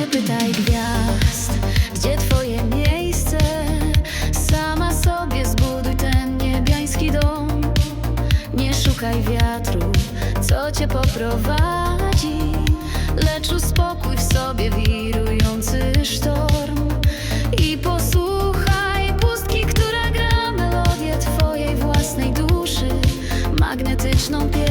Nie pytaj gwiazd, gdzie twoje miejsce. Sama sobie zbuduj ten niebiański dom. Nie szukaj wiatru, co cię poprowadzi Lecz uspokój w sobie wirujący sztorm I posłuchaj pustki, która gra melodię twojej własnej duszy Magnetyczną pieśń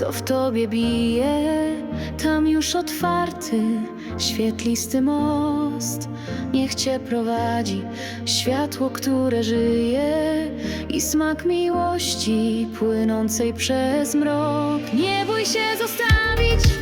co w tobie bije. Tam już otwarty, świetlisty most. Niech cię prowadzi światło, które żyje i smak miłości płynącej przez mrok. Nie bój się zostawić